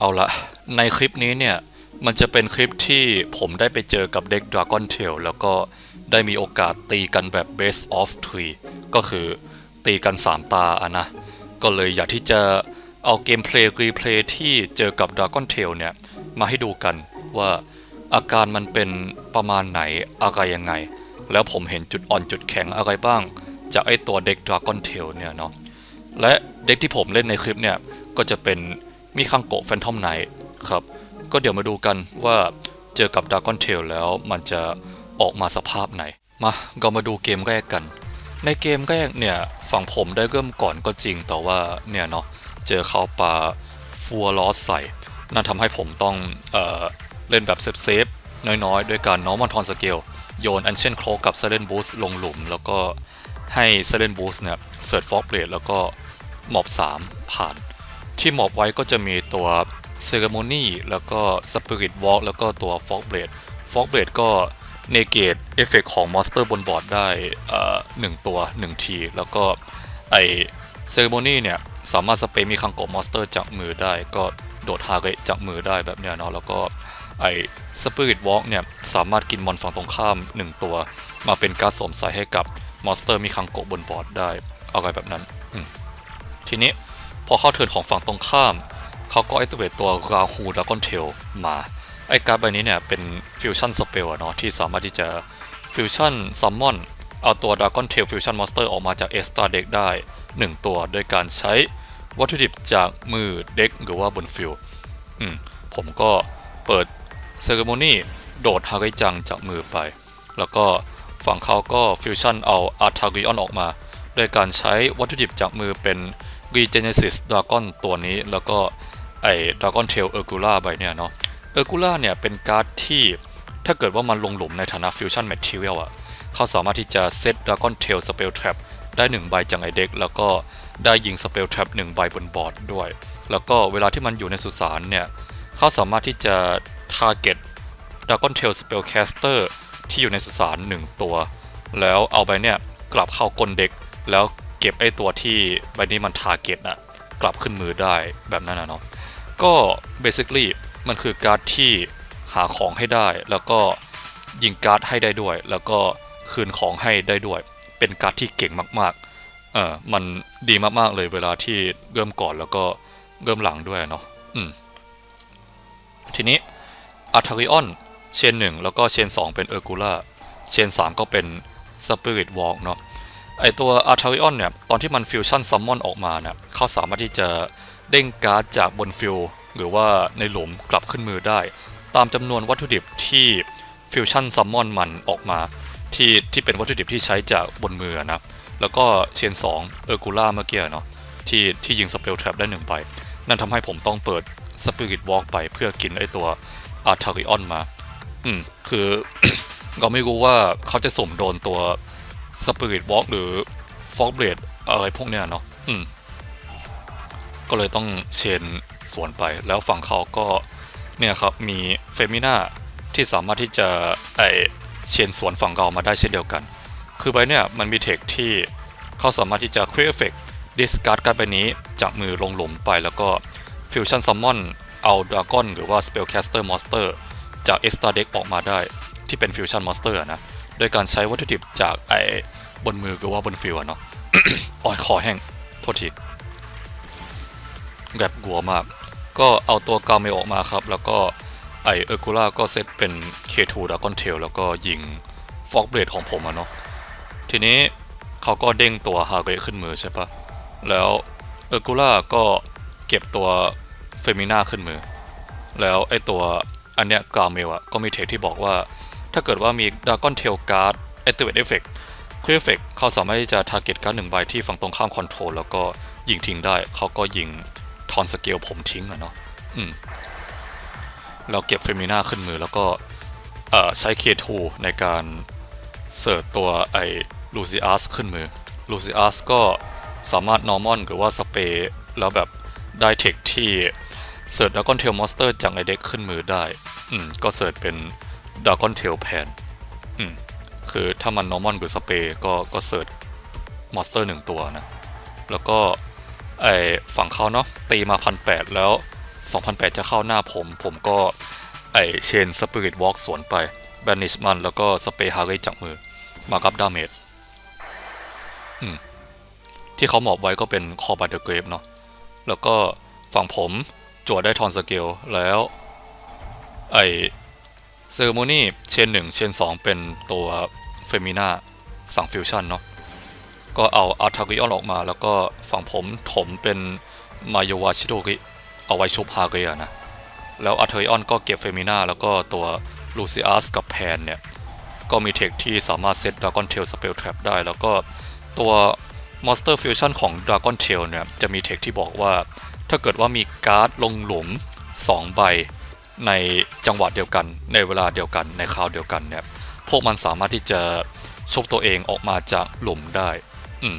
เอาละในคลิปนี้เนี่ย มันจะเป็นคลิปที่ผมได้ไปเจอกับเด็ก Dragon Tail แล้วก็ได้มีโอกาสตีกันแบบ Best of 3ก็คือตีกัน 3 ตาอะนะ ก็เลยอยากที่จะเอาเกมเพลย์รีเพลย์ที่เจอกับ Dragon Tail เนี่ย มาให้ดูกันว่าอาการมันเป็นประมาณไหนอะไรยังไง แล้วผมเห็นจุดอ่อนจุดแข็งอะไรบ้าง จากไอตัวเด็ก Dragon Tail เนี่ยเนาะและเด็กที่ผมเล่นในคลิปเนี่ยก็จะเป็น มิคังโกะแฟนทอมไนท์ครับ ก็เดี๋ยวมาดูกันว่าเจอกับด r a ก้อนเทลแล้วมันจะออกมาสภาพไหน มาก็มาดูเกมแรกกัน ในเกมแรกเนี่ย ฝั่งผมได้เริ่มก่อนก็จริงแต่ว่าเนี่ยเนาะเจอเขาปาฟัวลอสใส่ นั่นทำให้ผมต้องเออเล่นแบบเซฟเซฟๆน้อยๆ ด้วยการน้อมันทอนสเกลโยนอันเช่นโครกับเซเลนบูสลงหลุม แล้วก็ให้เซเลนบูสเนี่ยเสิร์ชฟอกเบลดแล้วก็หมอบ 3 ผ่าน ที่หมอบไว้ก็จะมีตัวเซ r ร m โมนีแล้วก็สปิริตวอล์กแล้วก็ตัวฟอกเบลดฟอกเบลดก็เนเกตเอฟเฟกของมอนสเตอร์บนบอร์ดได้อ่อหนึ่งตัว1ทีแล้วก็ไอเซ r ร m โมนีเนี่ย สามารถสเปรย์มีคังโกะมอนสเตอร์จากมือได้ ก็โดดฮาเกะจากมือได้แบบเนี้ยเนาะแล้วก็ไอสปิริตวอล์กเนี่ย สามารถกินมอนฝั่งตรงข้าม 1 ตัว มาเป็นการสวมใส่ให้กับมอนสเตอร์มีคังโกะบนบอร์ดได้อะไรแบบนั้นทีนี้ พอเข้าเทิร์นของฝั่งตรงข้าม เขาก็ activate ตัวราฮูด r a ก้อนเทลมา ไอ้การ์ดใบนี้เนี่ยเป็นฟิวชั่นสเปลอะเนาะที่สามารถที่จะฟิวชั่นซัมมอนเอาตัว Dragon Tail Fusion Monster ออกมาจาก Extra Deck ได้ 1 ตัวโดยการใช้วัตถุดิบจากมือเด็กหรือว่าบนฟิลอืมผมก็เปิด Ceremony โดดฮาริจังจากมือไป แล้วก็ฝั่งเขาก็ฟิวชั่นเอาอาร์ทาริออนออกมา โดยการใช้วัตถุดิบจากมือเป็น Regenesis Dragon ตัวนี้แล้วก็ไอ้ Dragon Tail e r g u l a ใบเนี่ยเนาะ e r g u l a เนี่ยเป็นการ์ดที่ถ้าเกิดว่ามันลงหลุมในฐานะ Fusion Material อะเขาสามารถที่จะเซต Dragon Tail Spell Trap ได้ 1 ใบจากไอเด็กแล้วก็ได้ยิง Spell Trap 1 ใบบนบอร์ดด้วย แล้วก็เวลาที่มันอยู่ในสุสานเนี่ยเขาสามารถที่จะ target Dragon Tail Spellcaster ที่อยู่ในสุสาน1ตัว แล้วเอาใบเนี่ยกลับเข้ากลเด็กแล้ว เก็บไอ้ตัวที่ใบนี้มันทาร์เก็ตอะกลับขึ้นมือได้แบบนั้นนะเนาะก็ basically มันคือการ์ดที่หาของให้ได้ แล้วก็ยิงการ์ดให้ได้ด้วย แล้วก็คืนของให้ได้ด้วย เป็นการ์ดที่เก่งมากๆเออมันดีมากๆเลยเวลาที่เริ่มก่อนแล้วก็เริ่มหลังด้วยเนาะอืมทีนี้อาร์ทาริออนเชน1แล้วก็เชน2เป็นเออร์กูล่าเชน3ก็เป็นสปิริตวอล์กเนาะ ไอตัวอาร์ทาริออนเนี่ย ตอนที่มันฟิวชั่นซัมมอนออกมาเนี่ยเขาสามารถที่จะเด้งการ์ดจากบนฟิลหรือว่าในหลุมกลับขึ้นมือได้ ตามจำนวนวัตถุดิบที่ฟิวชั่นซัมมอนมันออกมาที่ที่เป็นวัตถุดิบที่ใช้จากบนมือนะ แล้วก็เชน2เออร์กูล่าเมื่อกี้เนาะที่ที่ยิงสเปลแทรปได้หนึ่งใบนั่นทำให้ผมต้องเปิดสปิริตวอล์กไปเพื่อกินไอตัวอาร์ทาริออนมา อืม คือ เราไม่รู้ว่าเขาจะสมโดนตัว สปิริตวอล์กหรือฟอกเบลดอะไรพวกเนี้ยเนาะอืมก็เลยต้องเชนสวนไป แล้วฝั่งเขาก็เนี่ยครับมีเฟมิน่าที่สามารถที่จะไอเชนสวนฝั่งเรามาได้เช่นเดียวกัน คือใบเนี่ยมันมีเทคที่เขาสามารถที่จะ create effect discard การ์ดใบนี้จากมือลงหลุมไปแล้วก็ fusion summon เอา dragon หรือว่า spellcaster monster จาก extra deck ออกมาได้ที่เป็น fusion monster อะนะ โดยการใช้วัตถุดิบจากไอ้บนมือหรือว่าบนฟิลอะเนาะอ้อยคอแห้ง โทษทีแบบกัวมาก ก็เอาตัวกาเมออกมาครับ แล้วก็ไอเออร์กูล่าก็เซตเป็น K2 Dragon Tail แล้วก็ยิงฟอกเบลดของผมอะเนาะทีนี้เขาก็เด้งตัวฮาเกขึ้นมือใช่ปะแล้วเออร์กูล่าก็เก็บตัวเฟมิน่าขึ้นมือ แล้วไอตัวอันเนี้ยกาเมลอะก็มีเทคที่บอกว่า ถ้าเกิดว่ามีด r a ก้อนเทลการ์ด activate effect คือ effect เขาสามารถที่จะ target การ์ดหนึ่งใบที่ฝั่งตรงข้าม control แล้วก็ยิงทิ้งได้ เขาก็ยิงทอนสเกลผมทิ้งอะเนาะอืมแล้วเก็บเฟมิน่าขึ้นมือแล้วก็เอ่อใช้ K2 ในการเสิร์ชตัวไอ้ลูซิอัสขึ้นมือลูซิอัสก็สามารถ normal หรือว่าสเปรย์แล้วแบบได้เทคที่เสิร์ชด r a ก้อนเทลมอนสเตอร์จากไอเด็กขึ้นมือได้ อืม ก็เสิร์ชเป็น ด r a ก้อนเทลแพนอืม คือถ้ามัน normal หรือสเปรย์ก็ก็เสิร์ชมอนสเตอร์หนึ่งตัวนะ แล้วก็ไอฝั่งเขาเนาะตีมาพันแแล้ว 2008 จะเข้าหน้าผม ผมก็ไอเชนสปิริตวอล์กสวนไปแบนิชมันแล้วก็สเปรย์ฮาร์เรจากมือ มากับดาเมจอืม ที่เขาหมอบไว้ก็เป็นคอบัตเดอร์เกรฟเนาะแล้วก็ฝั่งผมจวดได้ทอนสเกลแล้ว ไอ เซอร์โมนี่เชนหนึ่งเชนสองเป็นตัวเฟมินาสั่งฟิวชั่นเนาะก็เอาอาร์ทาริออนออกมาแล้วก็ฝั่งผมถมเป็นมายาวาชิโดริเอาไว้ชุบฮาเรียนะ แล้วอาร์เทอริออนก็เก็บเฟมินาแล้วก็ตัวลูซิอัสกับแพนเนี่ย ก็มีเทคที่สามารถเซตด r a กอนเทลสเปลแทรปได้ แล้วก็ตัวมอนสเตอร์ฟิวชั่นของด r a กอนเทลเนี่ย จะมีเทคที่บอกว่า ถ้าเกิดว่ามีการ์ดลงหลุม 2 ใบ ในจังหวะเดียวกัน ในเวลาเดียวกันในคราวเดียวกันเนี่ยพวกมันสามารถที่จะชุบตัวเองออกมาจากหลุมได้อืม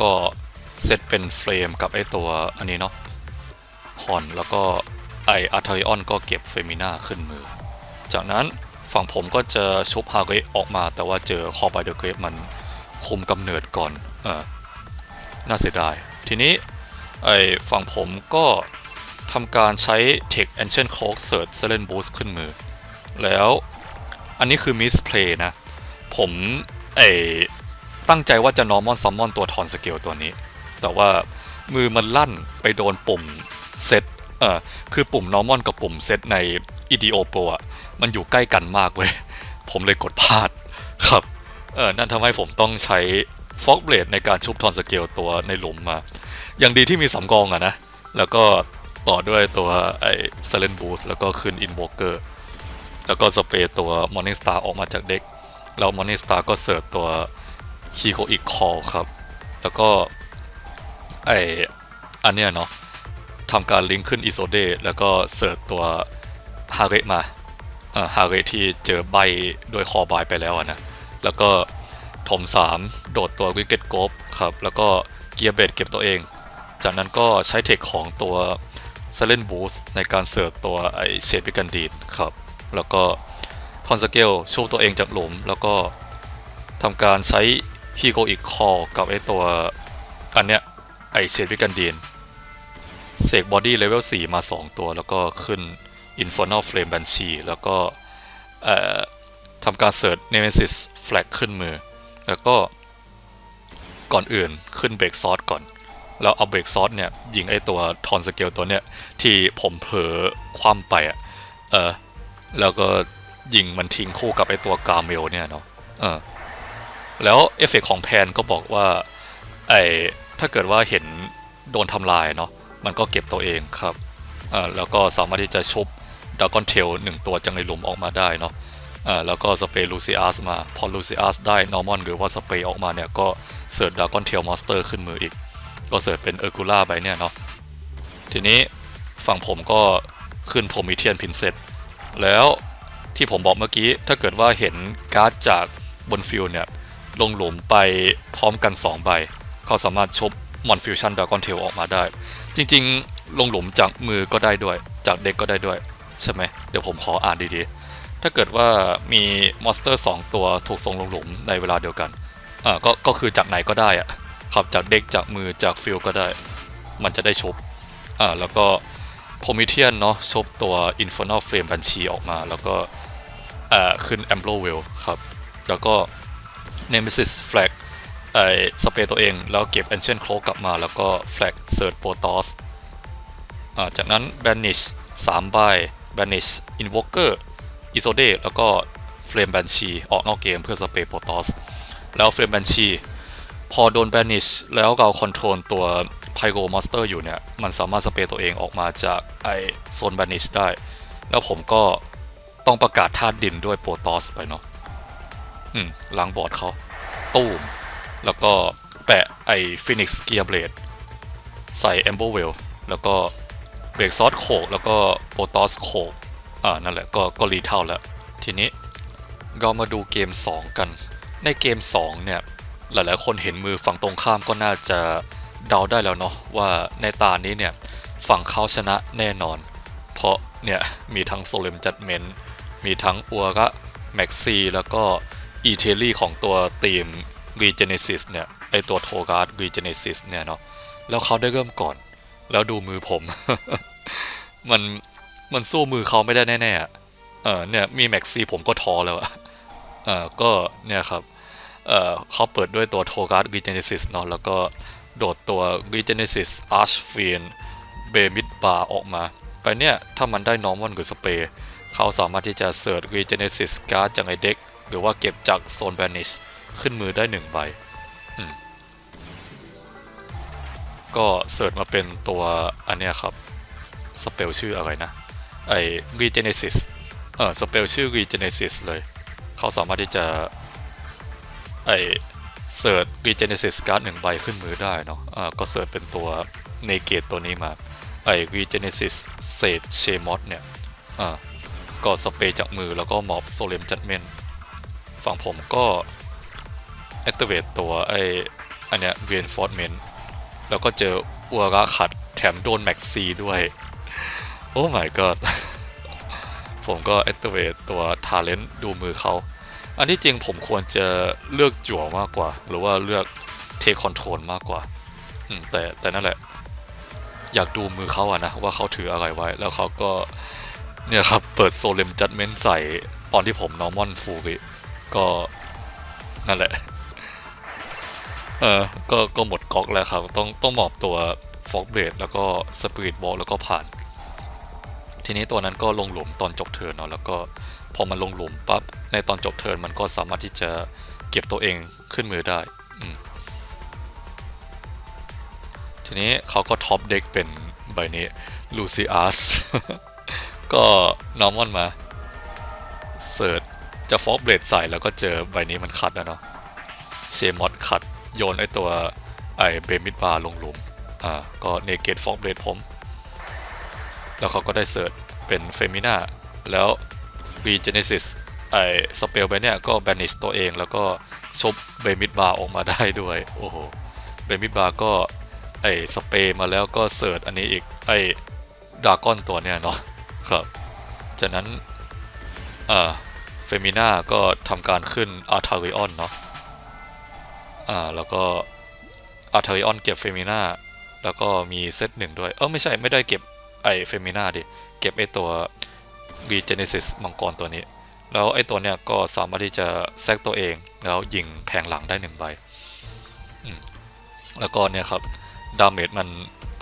ก็เซตเป็นเฟรมกับไอตัวอันนี้เนาะฮอนแล้วก็ไออาร์เทอริออนก็เก็บเฟมิน่าขึ้นมือ จากนั้นฝั่งผมก็จะชุบฮาเกออกมา แต่ว่าเจอคอ b บเดอร์เกรฟมันคุมกำเนิดก่อนเออน่าเสียดาย ทีนี้ไอฝั่งผมก็ ทำการใช้ Tech Ancient Cloak Search s e l e n Boost ขึ้นมือ แล้วอันนี้คือ Misplay นะ ผมไอตั้งใจว่าจะ Normal Summon ตัวทอนสเกลตัวนี้ แต่ว่ามือมันลั่นไปโดนปุ่มเซตเออคือปุ่ม normal กับปุ่มเซตใน EDO Pro อะ มันอยู่ใกล้กันมากเว้ย ผมเลยกดพลาดครับเออนั่นทำให้ผมต้องใช้ฟอกเบลดในการชุบทอนสเกลตัวในหลุมมา อย่างดีที่มีสำกองอะนะ แล้วก็ ต่อด้วยตัวไอ้เซเลนบูสแล้วก็ขึ้นอินโวเกอร์แล้วก็สเปรย์ตัว Morning Star ออกมาจากเด็ก แล้ว Morning Star ก็เสิร์ฟตัวฮีโ o อีกคอครับ แล้วก็ไออันเนี้ยเนาะทำการลิงก์ขึ้นอิโซเดแล้วก็เสิร์ชตัวฮาเรมาฮาเรที่เจอใบด้วยคอบายไปแล้วนะ แล้วก็ถม 3 โดดตัววิกเก็ตโกบครับ แล้วก็เกียร์เบดเก็บตัวเอง จากนั้นก็ใช้เทคของตัว เซเลนบูสในการเสิร์ชตัวไอเชฟปิกันดีนครับ แล้วก็ทอนสเกลชูตัวเองจากหลุม แล้วก็ทำการใช้ฮีโกอีกคอกับไอตัวอันเนี้ยไอเชดวิกันดีนเสกบอดี้เลเวล4มา 2 ตัว แล้วก็ขึ้น Infernal Flame Banshee แล้วก็ทำการเสิร์ช Nemesis Flag ขึ้นมือ แล้วก็ก่อนอื่นขึ้นเบรกซอสก่อน แล้วเอาเบรกซอสเนี่ยยิงไอตัวทอนสเกลตัวเนี้ยที่ผมเผลอคว่ำไปอะเออแล้วก็ยิงมันทิ้งคู่กับไอตัวกาเมลเนี่ยเนาะเออแล้วเอฟเฟกของแพนก็บอกว่าไอถ้าเกิดว่าเห็นโดนทำลายเนาะมันก็เก็บตัวเองครับอ่าแล้วก็สามารถที่จะชุบดากอนเทลหนึ่งตัวจังในหลุมออกมาได้เนาะอ่าแล้วก็สเปรย์ลูซิอัสมา พอลูซิอัสได้นอร์มอนหรือว่าสเปรย์ออกมาเนี่ยก็เสิร์ชดากอนเทลมอนสเตอร์ขึ้นมืออีก ก็เสิร์ชเป็นเออร์กูล่าไปเนี่ยเนาะทีนี้ฝั่งผมก็ขึ้นโพมิเทียนพินเซตแล้วที่ผมบอกเมื่อกี้ถ้าเกิดว่าเห็นการ์ดจากบนฟิลเนี่ยลงหลุมไปพร้อมกัน 2 ใบ เขาสามารถชบมอนฟิวชั่นดากอนเทลออกมาได้ จริงๆ ลงหลุมจากมือก็ได้ด้วย จากเด็กก็ได้ด้วย ใช่ไหมเดี๋ยวผมขออ่านดีๆ ถ้าเกิดว่ามีมอนสเตอร์ 2 ตัวถูกส่งลงหลุมในเวลาเดียวกันอ่าก็ก็คือจากไหนก็ได้อะ ครับจากเด็กจากมือจากฟิลก็ได้ มันจะได้ชบอ่าแล้วก็โพมิเทียนเนาะชบตัว Infernal Flame Banshee ออกมา แล้วก็อ่าขึ้น a m b l o w e l l ครับ แล้วก็ Nemesis Flag ไอสเปรย์ตัวเอง แล้วเก็บ Ancient Cloak กลับมา แล้วก็ Flag Search Protoss อ่าจากนั้น Banish 3ใบ Banish Invoker Isode แล้วก็ Flame Banshee ออกนอกเกมเพื่อสเปรย์ Protoss แล้ว Flame Banshee พอโดน Banish แล้วเราคอนโทรลตัว Pyro Monster อยู่เนี่ย มันสามารถสเปรย์ตัวเองออกมาจากไอโซน Banish ได้ แล้วผมก็ต้องประกาศธาตุดินด้วย Protoss ไปเนาะอืมล้างบอร์ดเขาตู้ม แล้วก็แปะไอ้ Phoenix Gear Blade ใส่ Amber w e l l แล้วก็เบรกซอสโขกแล้วก็โปรตอสโขกอ่านั่นแหละก็ก็รีเท่าแล้ว ทีนี้เรามาดูเกม 2 กัน ในเกม 2 เนี่ย หลายๆ คนเห็นมือฝั่งตรงข้ามก็น่าจะเดาได้แล้วเนาะว่าในตานี้เนี่ยฝั่งเขาชนะแน่นอน เพราะเนี่ยมีทั้งโซเลมจัดเมนมีทั้งอัวระแม็กซีแล้วก็อีเทลี่ของตัวทีม Regenesis เนี่ยไอตัวโทการ์ด Regenesis เนี่ยเนาะแล้วเขาได้เริ่มก่อน แล้วดูมือผม มันมันสู้มือเขาไม่ได้แน่ๆเออเนี่ยมีแม็กซี่ผมก็ท้อแล้วอะเออก็เนี่ยครับ เออเขาเปิดด้วยตัวโทการ์ดรีเจเนซิสเนาะแล้วก็โดดตัวรีเจเนซิสอาร์ชฟีนเบมิดบาออกมา ไปเนี่ย ถ้ามันได้นอร์มอนหรือสเปร์เขาสามารถที่จะเสิร์ชรีเจเนซิสการ์ดจากไอเด็ก หรือว่าเก็บจากโซนแบนิชขึ้นมือได้หนึ่งใบ ก็เสิร์ชมาเป็นตัวอันเนี้ยครับ สเปลชื่ออะไรนะ ไอ้ regenesis เออสเปลชื่อ regenesis เลย เขาสามารถที่จะ ไอ้เสิร์ช regenesis การ์ดหนึ่งใบขึ้นมือได้เนาะอ่าก็เสิร์ชเป็นตัว negate ตัวนี้มา ไอ้ regenesis เศษ shemot เนี่ยอ่าก็สเปรย์จากมือแล้วก็มอบ solemn judgment ฝั่งผมก็ activate ตัวไอ้อันเนี้ย reinforcement แล้วก็เจออัวระขัดแถมโดนแม็กซีด้วย โอ้ my god ผมก็ activate ตัว talent ดูมือเขา อันที่จริงผมควรจะเลือกจั่วมากกว่า หรือว่าเลือก take control มากกว่าแต่แต่นั่นแหละ อยากดูมือเขาอะนะ ว่าเขาถืออะไรไว้ แล้วเขาก็ เนี่ยครับ เปิดโซเลมจัดเมนใส่ตอนที่ผมนอร์มอนฟูริก็นั่นแหละ เออก็ก็หมดก๊อกแล้วครับ ต้องต้องหมอบตัวฟอกเบดแล้วก็สปิริตบอลแล้วก็ผ่าน ทีนี้ตัวนั้นก็ลงหลุมตอนจบเทิร์นเนาะแล้วก็พอมันลงหลุมปั๊บในตอนจบเทิร์นมันก็สามารถที่จะเก็บตัวเองขึ้นมือได้อทีนี้เขาก็ท็อปเด็กเป็นใบนี้ลูซิอัสก็นอร์มอนมาเสิร์ชจะฟอกเบลดใส่แล้วก็เจอใบนี้มันคัดนะเนาะเชมอดขัดโยนไอตัวไอเบมิดบาลงหลุมอ่าก็เนเกตฟอกเบลดผม แล้วเขาก็ได้เสิร์ชเป็นเฟมิน่าแล้วรีเจเนซิสไอสเปลไปเนี่ยก็แบนิสตัวเองแล้วก็ชบเบมิดบาร์ออกมาได้ด้วย โอ้โห เบมิดบาร์ก็ไอสเปย์มาแล้วก็เสิร์ชอันนี้อีกไอดากอนตัวเนี่ยเนาะครับจากนั้นอ่าเฟมิน่าก็ทำการขึ้นอาร์ทาริออนเนาะอ่าแล้วก็อาร์เทอริออนเก็บเฟมิน่าแล้วก็มีเซตหนึ่งด้วย เออไม่ใช่ไม่ได้เก็บ ไอเฟมิน่าดิ เก็บไอตัว r e g e n e s i s มังกรตัวนี้ แล้วไอตัวเนี้ยก็สามารถที่จะแซกตัวเอง แล้วยิงแผงหลังได้หนึ่งใบ แล้วก็เนี่ยครับ ดาเมจมัน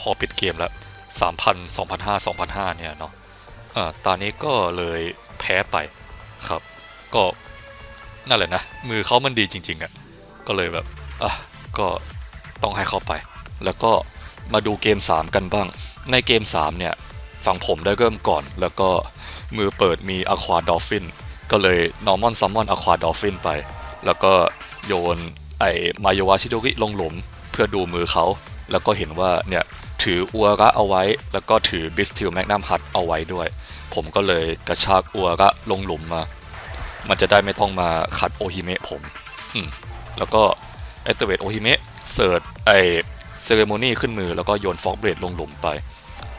พอปิดเกมแล้ว3,000 2,500 2,500เนี่ยเนาะอ่ตอนนี้ก็เลยแพ้ไปครับ ก็นั่นแหละนะ มือเขามันดีจริงๆอะ่ะ ก็เลยแบบอะก็ต้องให้เข้าไป แล้วก็มาดูเกม 3 กันบ้าง ในเกม 3 เนี่ยฝั่งผมได้เริ่มก่อน แล้วก็มือเปิดมี Aqua Dolphin ก็เลย Normal Summon Aqua Dolphin ไป แล้วก็โยนไอมายาวาชิโดริลงหลุมเพื่อดูมือเขา แล้วก็เห็นว่าเนี่ยถืออัวระเอาไว้ แล้วก็ถือบิสทิลแมกนัมฮัตเอาไว้ด้วย ผมก็เลยกระชากอัวระลงหลุมมา มันจะได้ไม่ต้องมาขัดโอฮิเมะผมมแล้วก็ activate โอฮิเมะเสิร์ชไอ เซเรโมนีขึ้นมือแล้วก็โยนฟอกเบรดลงหลุมไป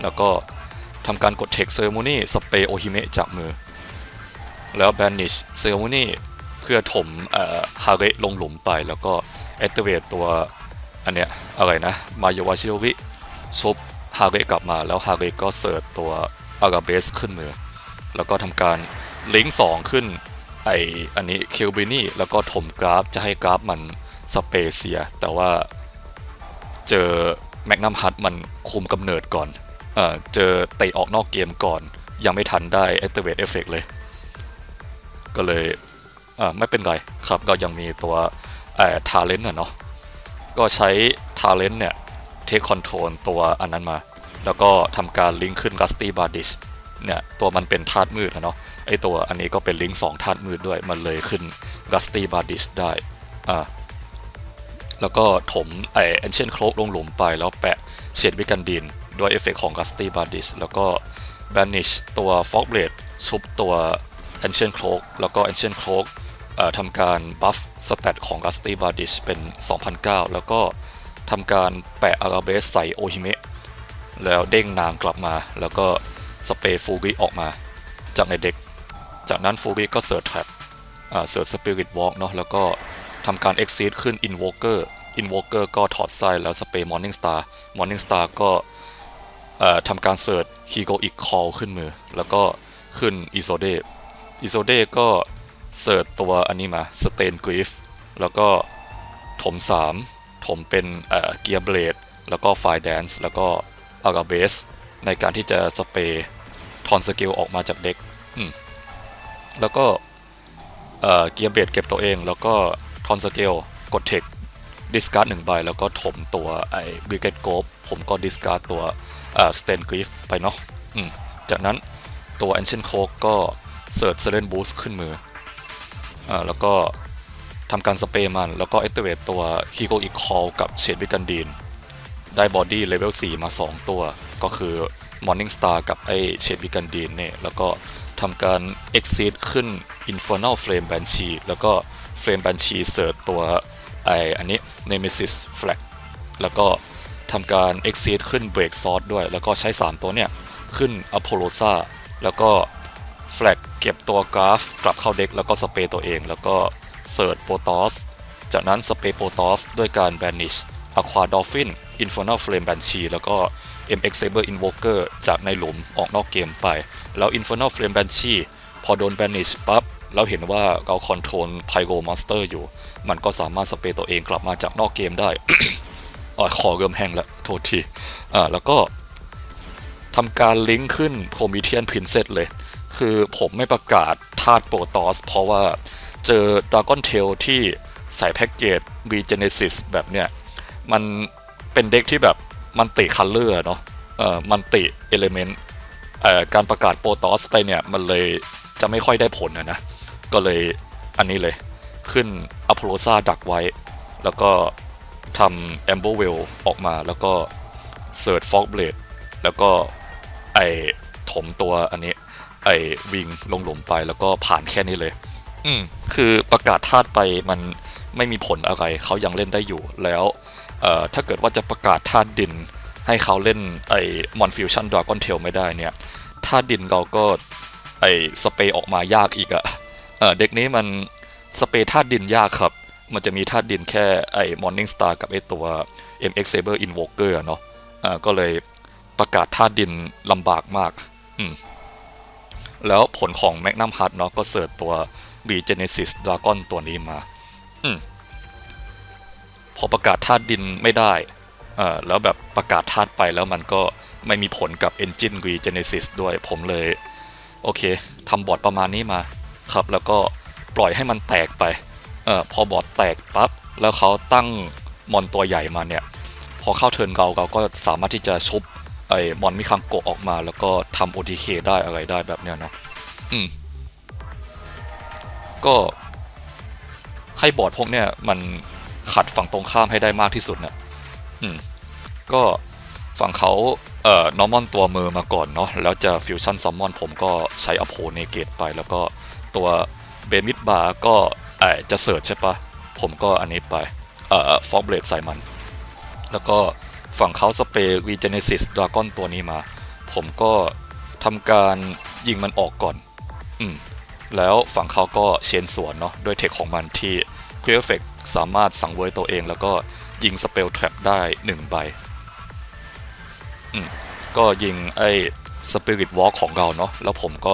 แล้วก็ทำการกดเทคเซเรโมนีสเปโอฮิเมะจากมือ แล้ว banish เซเรโมนีเพื่อถมเอ่อฮาเระลงหลุมไป แล้วก็ activate ตัวอันเนี้ยอะไรนะ มายาวาชิโรวิซุปฮาเระกลับมาแล้วฮาเระก็เสิร์ชตัวอาราเบสขึ้นมือ แล้วก็ทำการลิงก์สองขึ้นไออันนี้คิวบินี่แล้วก็ถมกราฟจะให้กราฟมันสเปเซีย แต่ว่า เจอแมกนัมฮัตมันคุมกำเนิดก่อนเออเจอเตะออกนอกเกมก่อน ยังไม่ทันได้ activate effect เลย ก็เลยอ่าไม่เป็นไรครับ ก็ยังมีตัวเอ่อ talent อะเนาะก็ใช้ talent เนี่ย take control ตัวอันนั้นมา แล้วก็ทำการลิงก์ขึ้น Rusty b a r d i s เนี่ย ตัวมันเป็นธาตุมืดอะเนาะไอตัวอันนี้ก็เป็นลิงก์สองธาตุมืดด้วยมันเลยขึ้น Rusty b a r d i s ได้อ่า แล้วก็ถมไอ Ancient Cloak ลงหลุมไป แล้วแปะเฉดวิกันดินด้วยเอฟเฟกของ Rusty Bardish แล้วก็ Banish ตัว Fog Blade ชุบตัว Ancient Cloak แล้วก็ Ancient Cloak เอ่อทำการบัฟสเตตของ Rusty Bardish เป็น 2009 แล้วก็ทำการแปะอาราเบสใส่โอฮิเมะแล้วเด้งนางกลับมา แล้วก็สเปรย์ฟูริออกมา จากในเด็ก จากนั้นฟูริก็เสิร์ชแท็บเสิร์ชสปิริตวอล์กเนาะแล้วก็ ทำการ exceed ขึ้น invoker invoker ก็ถอดไส้แล้วสเปรย์ morning star morning star ก็ทำการเสิร์ช Heroic Call ขึ้นมือ แล้วก็ขึ้น Isode Isode ก็เสิร์ชตัวอันนี้มา Stain Grief แล้วก็ถม 3 ถมเป็นเอ่อ Gear Blade แล้วก็ Fire Dance แล้วก็ Arabase ในการที่จะสเปรย์ทอนสกิลออกมาจากเด็ก แล้วก็เอ่อ Gear Blade เก็บตัวเองแล้วก็ อนสกิลกดเทคดิสการ์ดหนึ่งใบแล้วก็ถมตัวไอ้บิเกตโกบผมก็ดิสการ์ดตัวเอ่อสเตนกริฟไปเนาะอืมจากนั้นตัว Ancient c o ก็เสิร์ชเซเลนบูสขึ้นมืออ่าแล้วก็ทำการสเปรย์มัน แล้วก็ activate ตัว h e r o i c Call กับเชดวิกันดีนได้บอดี้เลเวล4มา 2 ตัว ก็คือ Morning Star กับไอ้เชดวิกันดีนเนี่ยแล้วก็ทำการ exceed ขึ้น Infernal Flame Banshee แล้วก็ Flame Banshee เสิร์ชตัวไออันนี้ Nemesis Flag แล้วก็ทำการ Exceed ขึ้น Break Sword ด้วย แล้วก็ใช้ 3 ตัวเนี่ย ขึ้น Apollosa แล้วก็ Flag เก็บตัวกราฟกลับเข้าเด็ก แล้วก็สเปรย์ตัวเอง แล้วก็เสิร์ชโปรตอสจากนั้นสเปรย์โปรตอสด้วยการ Banish Aqua Dolphin Infernal Flame Banshee แล้วก็ MX Saber Invoker จากในหลุมออกนอกเกมไป แล้ว Infernal Flame Banshee พอโดน Banish ปั๊บ เราเห็นว่าเราคอนโทรลไพโ o มอนสเตอร์อยู่ มันก็สามารถสเปรย์ตัวเองกลับมาจากนอกเกมได้อ๋อคอเริ่มแห้งแล้ว โทษทีอ่าแล้วก็ทำการลิงก์ขึ้นโ r มิเทียนพ i นเซ s เลย คือผมไม่ประกาศธาตุโปรตอส เพราะว่าเจอด r a ก้อนเทลที่ใส่แพ็กเกจ Regenesis แบบเนี้ย มันเป็นเด็กที่แบบมันติคัลเลอร์เนาะเอ่อมันติเอลิเมนต์เอ่อการประกาศโปรตอสไปเนี่ย มันเลยจะไม่ค่อยได้ผลนะนะ ก็เลยอันนี้เลยขึ้นอ p o l โ o ซาดักไว้ แล้วก็ทำแอมเบ r เวลออกมาแล้วก็เสิร์ชฟอกเบลดแล้วก็ไอถมตัวอันนี้ ไอวิงลงหลุมไปแล้วก็ผ่านแค่นี้เลย อืมคือประกาศธาตุไปมันไม่มีผลอะไรเขายังเล่นได้อยู่แล้วเอ่อถ้าเกิดว่าจะประกาศธาตุดิน ให้เขาเล่นไอมอนฟิวชั่นดราก้อนเทลไม่ได้เนี่ยธาตุดินเราก็ไอสเปย์ออกมายากอีกอะ เด็กนี้มันสเปรย์ธาตุดินยากครับ มันจะมีธาตุดินแค่ไอ้ Morning Star กับไอ้ตัว MX Saber Invoker อะเนาะอ่าก็เลยประกาศธาตุดินลำบากมากอืมแล้วผลของ Magnum Heart เนาะก็เสิร์ชตัว Regenesis Dragon ตัวนี้มาอืมพอประกาศธาตุดินไม่ได้อ่อแล้วแบบประกาศธาตุไปแล้วมันก็ไม่มีผลกับ Engine Regenesis ด้วยผมเลย โอเคทำบอร์ดประมาณนี้มา ครับแล้วก็ปล่อยให้มันแตกไปเอ่อพอบอร์ดแตกปั๊บแล้วเขาตั้งมอนตัวใหญ่มาเนี่ยพอเข้าเทิร์นเราเราก็สามารถที่จะชุบไอ้มอนมิคังโกะออกมา แล้วก็ทำ OTK ได้อะไรได้แบบเนี้ยนะอืมก็ให้บอร์ดพวกเนี้ยมันขัดฝั่งตรงข้ามให้ได้มากที่สุดเนะอืมก็ฝั่งเขาเอ่อนอร์มอนตัวมือมาก่อนเนาะแล้วจะฟิวชั่นซัมมอนผมก็ใช้อโพเนเกตไปแล้วก็ ตัวเบมิดบาร์ก็จะเสิร์ชใช่ปะผมก็อันนี้ไปเอ่อฟอกเบลดใส่มัน แล้วก็ฝั่งเขาสเปรย์วีเจเนซิสดราก้อนตัวนี้มา ผมก็ทำการยิงมันออกก่อน อืม แล้วฝั่งเขาก็เชนสวนเนาะด้วยเทคของมันที่เพอร์เฟกสามารถสั่งเวยตัวเองแล้วก็ยิงสเปลแทรปได้ 1 ใบ อืม ก็ยิงไอ้สปิริตวอล์กของเราเนาะ แล้วผมก็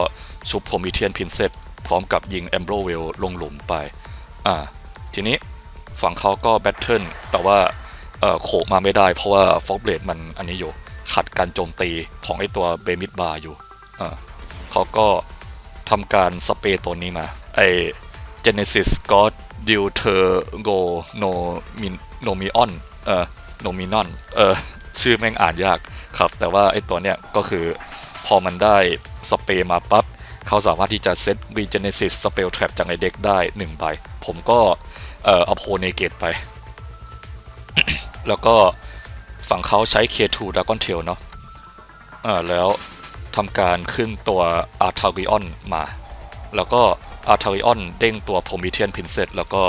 ชุบโพมิเทียนพินเซต พร้อมกับยิงแอมโบรเวลลงหลุมไป อ่า ทีนี้ฝั่งเขาก็แบทเทิลแต่ว่าโขกมาไม่ได้เพราะว่าฟอกเบลดมันอันนี้อยู่ ขัดการโจมตีของไอตัวเบมิดบาร์อยู่ อ่าเขาก็ทำการสเปรย์ตัวนี้มา ไอ Genesis God d u t e r g o No Min No m i o n เอ่อ No m i n o n เอ่อ ชื่อแม่งอ่านยากครับ แต่ว่าไอตัวเนี้ยก็คือพอมันได้สเปรย์มาปั๊บ เขาสามารถที่จะเซต Regenesis Spell Trap จากในเด็กได้1ใบผมก็เอ่อเอาโพเนเกตไป แล้วก็ฝั่งเขาใช้ K2 Dragon Tail เนาะเออแล้วทำการขึ้นตัว a r t a r i o n มา แล้วก็ a r t a r i o n เด้งตัว Promethean Princess แล้วก็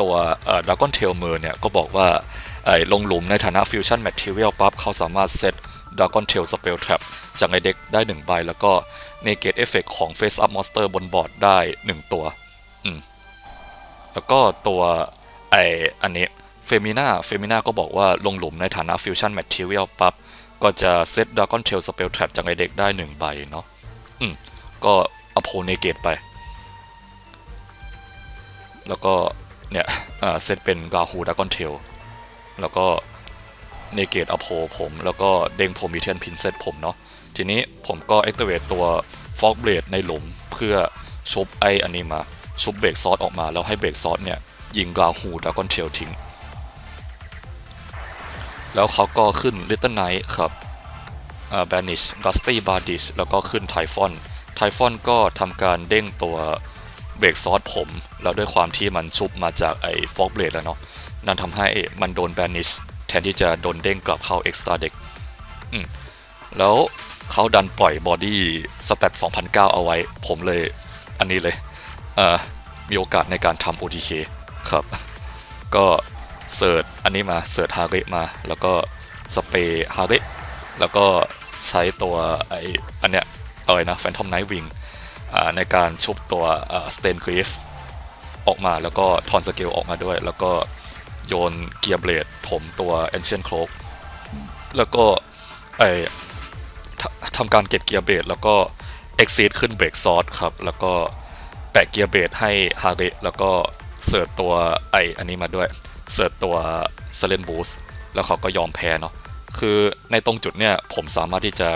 ตัวเอ่อ Dragon Tail มือเนี่ย ก็บอกว่าไอ้ลงหลุมในฐานะ Fusion Material ปั๊บเขาสามารถเซต Dragon Tail Spell Trap จากในเด็กได้ 1 ใบ แล้วก็ Negate Effect ของ Face Up Monster บนบอร์ดได้ 1 ตัว อืม แล้วก็ตัวไออันนี้เฟมินาเฟมินาก็บอกว่าลงหลุมในฐานะฟิวชั่นแมทเทียลปั๊บ ก็จะเซต Dragon Tail Spell Trap จากในเด็กได้หนึ่งใบเนาะอืม ก็อโพเนเกตไป แล้วก็เนี่ยเซตเป็นกาฮูดากอนเทลแล้วก็ เนเกตอโพผมแล้วก็เด้งโพมิเทียนพินเซตผมเนาะทีนี้ผมก็ activate ตัว Fog Blade ในหลุมเพื่อชุบไออันนี้มา ชุบเบรกซอสออกมาแล้วให้เบรกซอสเนี่ย ยิงกาฮูดากอนเทลทิ้ง แล้วเขาก็ขึ้น Little Knight ครับ b a n i s h Rusty Bardish แล้วก็ขึ้น Typhon Typhon ก็ทำการเด้งตัวเบรกซอสผม แล้วด้วยความที่มันชุบมาจากไอ้ Fog Blade แล้วเนาะนั่นทำให้มันโดน Banish แทนที่จะโดนเด้งกลับเข้า Extra Deck อืมแล้วเขาดันปล่อยบอดี้สเตต2009 เอาไว้ ผมเลยอันนี้เลยเมีโอกาสในการทำ OTK ครับ ก็เสิร์ชอันนี้มาเสิร์ชฮาริมา แล้วก็สเปรย์ฮาริแล้วก็ใช้ตัวไออันเนี้ยอะไรนะแฟนทอมไนท์วิงในการชุบตัวสเตนกรีฟออกมาแล้วก็ทอนสเกลออกมาด้วย แล้วก็ โยนเกียร์เบลดผมตัว Ancient Cloak แล้วก็ไอททำการเก็บเกียร์เบลแล้วก็ Exceed ขึ้นเบรกซอสครับ แล้วก็แปะเกียร์เบลให้ฮาริแล้วก็เสิร์ชตัวไออันนี้มาด้วย เสิร์ชตัว s i l e n Boost แล้วเขาก็ยอมแพ้เนาะคือในตรงจุดเนี่ยผมสามารถที่จะ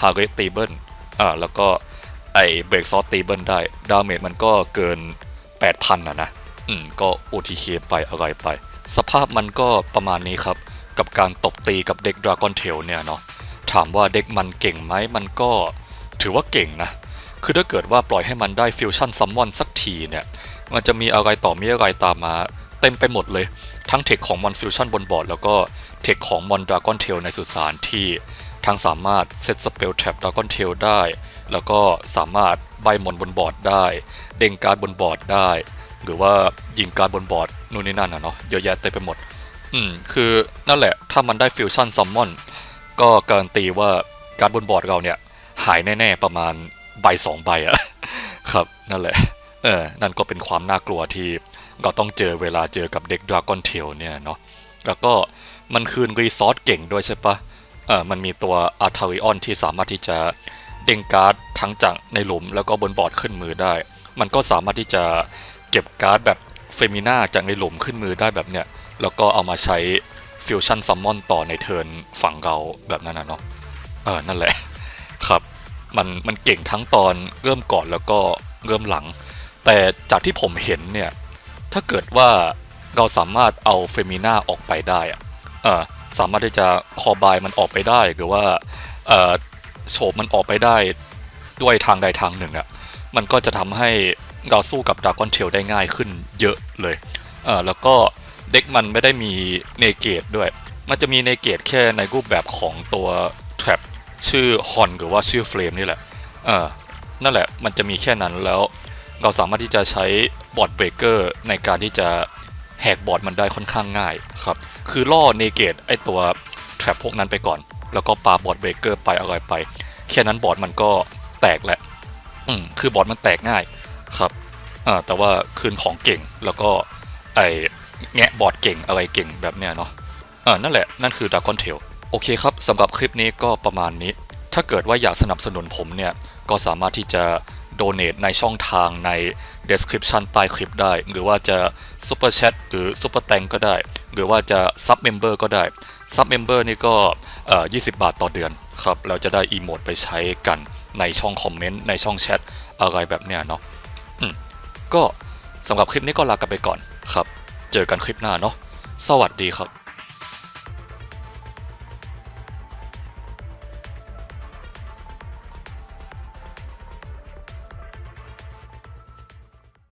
ฮาร์เรตีเบิลอ่าแล้วก็ไอเบรกซอสตีเบิลได้ ดาเมจมันก็เกิน 8,000อะนะ อืม ก็ OTK ไปอะไรไป สภาพมันก็ประมาณนี้ครับ กับการตบตีกับเด็ก Dragon Tail เนี่ยเนาะถามว่าเด็กมันเก่งไหมมันก็ถือว่าเก่งนะ คือถ้าเกิดว่าปล่อยให้มันได้ฟิวชั่นซัมมอนสักทีเนี่ย มันจะมีอะไรต่อมีอะไรตามมาเต็มไปหมดเลย ทั้งเทคของมอนฟิวชั่นบนบอร์ดแล้วก็เทคของมอนดราก้อนเทลในสุสานที่ทั้งสามารถเซตสเปลแทร็บดราก้อนเทลได้ แล้วก็สามารถใบมอนบนบอร์ดได้ เด้งการ์ดบนบอร์ดได้ หรือว่ายิงการ์ดบนบอร์ดนู่นนี่นั่นนะเนาะเยอะแยะเต็มไปหมด อืมคือนั่นแหละถ้ามันได้ฟิวชั่นซัมมอนก็การันตีว่าการ์ดบนบอร์ดเราเนี่ย หายแน่ ๆ ประมาณใบสองใบอะครับ นั่นแหละเออนั่นก็เป็นความน่ากลัวที่เราต้องเจอเวลาเจอกับเด็กดราก้อนเทลเนี่ยเนาะแล้วก็มันคืนรีซอสเก่งด้วยใช่ปะเออมันมีตัวอาร์ทาริออนที่สามารถที่จะเด้งการ์ดทั้งจากในหลุมแล้วก็บนบอร์ดขึ้นมือได้ มันก็สามารถที่จะ เก็บการ์ดแบบเฟมิน่าจากในหลุมขึ้นมือได้แบบเนี้ยแล้วก็เอามาใช้ฟิวชั่นซัมมอนต่อในเทิร์นฝั่งเราแบบนั้นนะเนาะเออนั่นแหละครับมันมันเก่งทั้งตอนเริ่มก่อนแล้วก็เริ่มหลัง แต่จากที่ผมเห็นเนี่ย ถ้าเกิดว่าเราสามารถเอาเฟมิน่าออกไปได้อะเออสามารถที่จะคอบายมันออกไปได้หรือว่าเออโฉบมันออกไปได้ด้วยทางใดทางหนึ่งอะ่ะมันก็จะทำให้ เราสู้กับด r a ก้อนเทลได้ง่ายขึ้นเยอะเลยเออแล้วก็เด็กมันไม่ได้มีเนเกตด้วย มันจะมีเนเกตแค่ในรูปแบบของตัว trap ชื่อฮอนหรือว่าชื่อเฟรมนี่แหละเออนั่นแหละมันจะมีแค่นั้นแล้ว เราสามารถที่จะใช้บอร์ดเบรกเกอร์ในการที่จะแหกบอร์ดมันได้ค่อนข้างง่ายครับ คือล่อเนเกตไอตัวแทร็บพวกนั้นไปก่อน แล้วก็ปาบอร์ดเบรกเกอร์ไปอะไรไป แค่นั้นบอร์ดมันก็แตกแหละ อืมคือบอร์ดมันแตกง่าย ครับอ่าแต่ว่าคืนของเก่งแล้วก็ไอแงะบอร์ดเก่งอะไรเก่งแบบเนี้ยเนาะอ่านั่นแหละนั่นคือด r a ก้อนเทลโอเคครับสำหรับคลิปนี้ก็ประมาณนี้ ถ้าเกิดว่าอยากสนับสนุนผมเนี่ย ก็สามารถที่จะ donate ในช่องทางใน description ใต้คลิปได้ หรือว่าจะ super chat หรือ super tank ก็ได้ หรือว่าจะ sub member ก็ได้ sub member นี่ก็เอ่อ20 บาทต่อเดือนครับ เราจะได้อีโมดไปใช้กันในช่องคอมเมนต์ในช่องแชทอะไรแบบเนี้ยเนาะ ก็สำหรับคลิปนี้ก็ลากันไปก่อนครับ เจอกันคลิปหน้าเนาะสวัสดีครับ